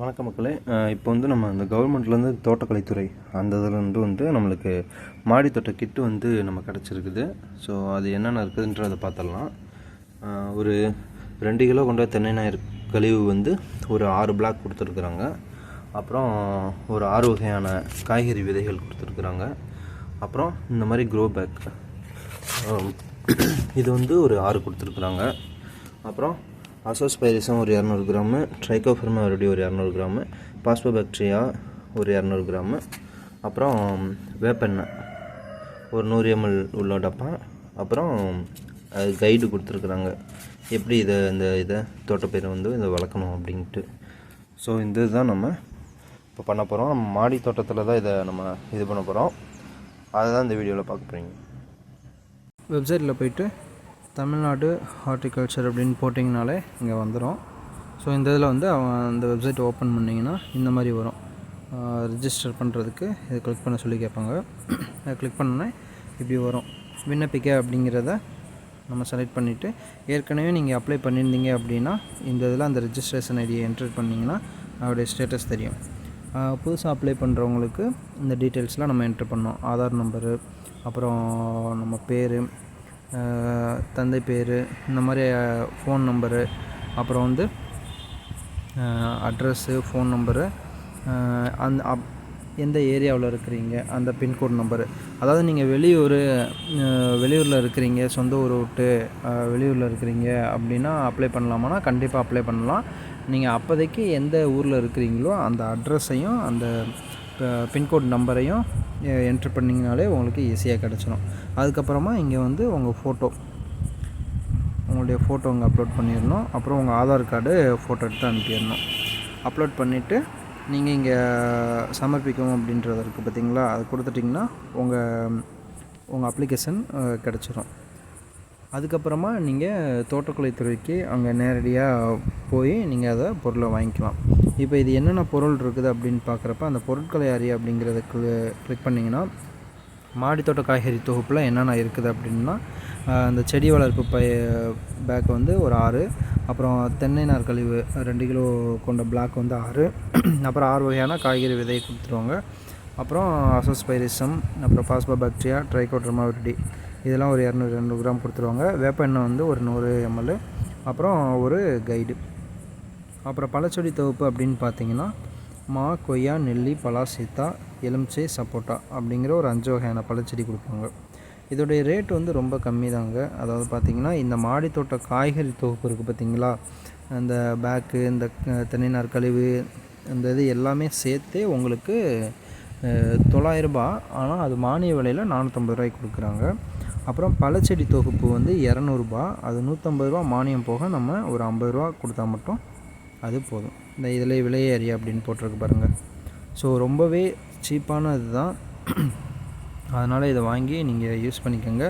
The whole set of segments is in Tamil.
வணக்க மக்களே. இப்போ வந்து நம்ம அந்த கவர்மெண்ட்லேருந்து தோட்டக்கலைத்துறை அந்த இதுலேருந்து வந்து நம்மளுக்கு மாடி தோட்ட கிட்டு வந்து நம்ம கிடச்சிருக்குது. ஸோ அது என்னென்ன இருக்குதுன்றதை பார்த்துடலாம். ஒரு ரெண்டு கிலோ கொண்ட தென்னை நார் கழிவு வந்து ஒரு ஆறு பிளாக் கொடுத்துருக்குறாங்க. அப்புறம் ஒரு ஆறு வகையான காய்கறி விதைகள் கொடுத்துருக்குறாங்க. அப்புறம் இந்த மாதிரி க்ரோ பேக் இது வந்து ஒரு ஆறு கொடுத்துருக்குறாங்க. அப்புறம் அசோஸ்பைரிசம் ஒரு இரநூறு கிராமு ட்ரைகோஃபர்மா மறுபடியும் ஒரு இரநூறு கிராமு பாஸ்போபாக்டீரியா ஒரு இரநூறு கிராமு அப்புறம் வேப்பெண்ணெய் ஒரு நூறு எம்எல் உள்ள டப்பா. அப்புறம் கைடு கொடுத்துருக்குறாங்க. எப்படி இதை இந்த இதை தோட்டப்பயிரை வந்து இதை வளர்க்கணும் அப்படின்ட்டு. ஸோ இந்த இதுதான் நம்ம இப்போ பண்ண போகிறோம் நம்ம மாடி தோட்டத்தில் தான் இதை நம்ம இது பண்ண போகிறோம் அதை தான் இந்த வீடியோவில் பார்க்க போகிறீங்க வெப்சைட்டில் போயிட்டு தமிழ்நாடு ஹார்டிகல்ச்சர் அப்படின்னு போட்டிங்கனாலே இங்கே வந்துடும் ஸோ இந்த இதில் வந்து அவன் அந்த வெப்சைட் ஓப்பன் பண்ணிங்கன்னா இந்த மாதிரி வரும். ரிஜிஸ்டர் பண்ணுறதுக்கு இதை கிளிக் பண்ண சொல்லி கேட்பாங்க. அதை கிளிக் பண்ணோன்னே இப்படி வரும். விண்ணப்பிக்க அப்படிங்கிறத நம்ம செலக்ட் பண்ணிவிட்டு ஏற்கனவே நீங்கள் அப்ளை பண்ணியிருந்தீங்க அப்படின்னா இந்த இதில் அந்த ரிஜிஸ்ட்ரேஷன் ஐடியை என்டர் பண்ணிங்கன்னா அவருடைய ஸ்டேட்டஸ் தெரியும். புதுசாக அப்ளை பண்ணுறவங்களுக்கு இந்த டீட்டெயில்ஸ்லாம் நம்ம என்ட்ரு பண்ணோம். ஆதார் நம்பரு அப்புறம் நம்ம பேர் தந்தை பேர் இந்த மாதிரி ஃபோன் நம்பரு அப்புறம் வந்து அட்ரஸ்ஸு ஃபோன் நம்பரு அந்த அப் எந்த ஏரியாவில் இருக்கிறீங்க அந்த பின்கோட் நம்பரு அதாவது நீங்கள் வெளியூர் வெளியூரில் இருக்கிறீங்க சொந்த ஊர் விட்டு வெளியூரில் இருக்கிறீங்க அப்படின்னா அப்ளை பண்ணலாமான்னா கண்டிப்பாக அப்ளை பண்ணலாம். நீங்கள் அப்போதைக்கு எந்த ஊரில் இருக்கிறீங்களோ அந்த அட்ரஸையும் அந்த பின்கோட் நம்பரையும் என்ட்ரு பண்ணிங்கனாலே உங்களுக்கு ஈஸியாக கிடச்சிடும் அதுக்கப்புறமா இங்கே வந்து உங்கள் ஃபோட்டோ உங்களுடைய ஃபோட்டோ அங்கே அப்லோட் பண்ணிடணும். அப்புறம் உங்கள் ஆதார் கார்டு ஃபோட்டோ எடுத்து அனுப்பிடணும். அப்லோட் பண்ணிவிட்டு நீங்கள் இங்கே சமர்ப்பிக்கணும் அப்படின்றது இருக்குது பார்த்தீங்களா அது கொடுத்துட்டிங்கன்னா உங்கள் உங்கள் அப்ளிகேஷன் கிடச்சிரும். அதுக்கப்புறமா நீங்கள் தோட்டக்கலைத்துறைக்கு அங்கே நேரடியாக போய் நீங்கள் அதை பொருளை வாங்கிக்கலாம். இப்போ இது என்னென்ன பொருள் இருக்குது அப்படின்னு பார்க்குறப்ப அந்த பொருட்களை அறிய அப்படிங்கிறத கிளிக் பண்ணிங்கன்னா மாடித்தோட்ட காய்கறி தொகுப்பில் என்னென்ன இருக்குது அப்படின்னா அந்த செடி வளர்ப்பு பய பேக் வந்து ஒரு ஆறு அப்புறம் தென்னை நார் கழிவு ரெண்டு கிலோ கொண்ட பிளாக் வந்து ஆறு அப்புறம் ஆறு வகையான காய்கறி விதையை கொடுத்துருவாங்க. அப்புறம் அசோஸ்பைரிசம் அப்புறம் பாஸ்பா பாக்டீரியா ட்ரைகோட்ரமா விரிடி இதெல்லாம் ஒரு இரநூறு இரநூறு கிராம் கொடுத்துருவாங்க. வேப்ப எண்ணெய் வந்து ஒரு நூறு எம்எல் அப்புறம் ஒரு கைடு அப்புறம் பழச்செடி தொகுப்பு அப்படின்னு பார்த்தீங்கன்னா மா கொய்யா நெல்லி பலா சீத்தா எலுமிச்சை சப்போட்டா அப்படிங்கிற ஒரு அஞ்சு வகையான பழச்செடி கொடுப்பாங்க. இதோடைய ரேட் வந்து ரொம்ப கம்மி தாங்க அதாவது பார்த்தீங்கன்னா இந்த மாடி தோட்ட காய்கறி தொகுப்பு இருக்குது பார்த்திங்களா? அந்த பேக்கு இந்த அஹ், தென்னை கழிவு இந்த இது எல்லாமே சேர்த்தே உங்களுக்கு தொள்ளாயிரரூபா ஆனால் அது மானிய விலையில் நானூற்றம்பது ரூபாய்க்கு கொடுக்குறாங்க. அப்புறம் பழச்செடி தொகுப்பு வந்து இரநூறுபா அது நூற்றம்பது ரூபா மானியம் போக நம்ம ஒரு ஐம்பது ரூபா கொடுத்தா மட்டும் அது போதும். இந்த இதில் விலையேறி அப்படின்னு போட்டிருக்கு பாருங்கள் ஸோ ரொம்பவே சீப்பான இதுதான். அதனால் இதை வாங்கி நீங்கள் யூஸ் பண்ணிக்கோங்க.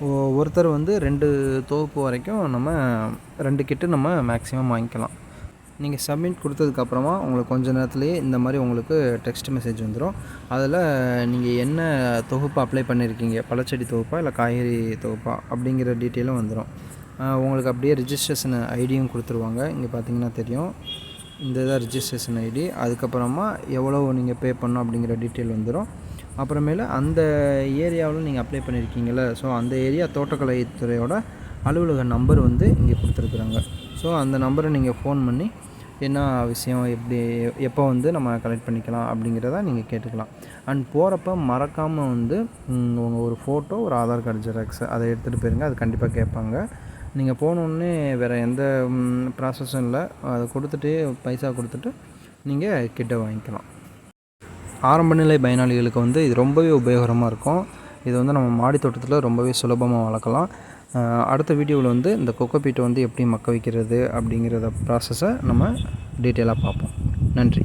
ஒ- ஒருத்தர் வந்து ரெண்டு தொகுப்பு வரைக்கும் நம்ம ரெண்டு கிட்டு நம்ம மேக்ஸிமம் வாங்கிக்கலாம். நீங்கள் சப்மிட் கொடுத்ததுக்கப்புறமா உங்களுக்கு கொஞ்ச நேரத்துலேயே இந்த மாதிரி உங்களுக்கு டெக்ஸ்ட் மெசேஜ் வந்துடும் அதில் நீங்கள் என்ன தொகுப்பு அப்ளை பண்ணியிருக்கீங்க பழச்செடி தொகுப்பா இல்லை காய்கறி தொகுப்பா? அப்படிங்கிற டீட்டெயிலும் வந்துடும் உங்களுக்கு அப்படியே ரிஜிஸ்ட்ரேஷன் ஐடியும் கொடுத்துருவாங்க. இங்கே பார்த்தீங்கன்னா தெரியும். இந்த இதான் ரிஜிஸ்ட்ரேஷன் ஐடி அதுக்கப்புறமா எவ்வளோ நீங்கள் பே பண்ணணும் அப்படிங்கிற டீட்டெயில் வந்துடும் அப்புறமேல அந்த ஏரியாவில் நீங்கள் அப்ளை பண்ணியிருக்கீங்கள ஸோ அந்த ஏரியா தோட்டக்கலைத்துறையோட அலுவலக நம்பர் வந்து இங்கே கொடுத்துருக்குறாங்க. ஸோ அந்த நம்பரை நீங்கள் ஃபோன் பண்ணி என்ன விஷயம் எப்படி எப்போ வந்து நம்ம கலெக்ட் பண்ணிக்கலாம் அப்படிங்கிறத நீங்கள் கேட்டுக்கலாம். அண்ட் போகிறப்ப மறக்காமல் வந்து உங்கள் ஒரு ஃபோட்டோ ஒரு ஆதார் கார்டு ஜெராக்ஸ் அதை எடுத்துகிட்டு போயிருங்க. அது கண்டிப்பாக கேட்பாங்க. நீங்கள் போனோடனே வேறு எந்த ப்ராசஸும் இல்லை. அதை கொடுத்துட்டு பைசா கொடுத்துட்டு நீங்கள் கிட்ட வாங்கிக்கலாம். ஆரம்ப நிலை பயனாளிகளுக்கு வந்து இது ரொம்பவே உபயோகரமாக இருக்கும். இது வந்து நம்ம மாடி தோட்டத்தில் ரொம்பவே சுலபமாக வளர்க்கலாம். அடுத்த வீடியோவில் வந்து இந்த கொக்கோபீட்டை வந்து எப்படி மக்க வைக்கிறது அப்படிங்கிறத ப்ராசஸை நம்ம டீட்டெயிலாக பார்ப்போம். நன்றி.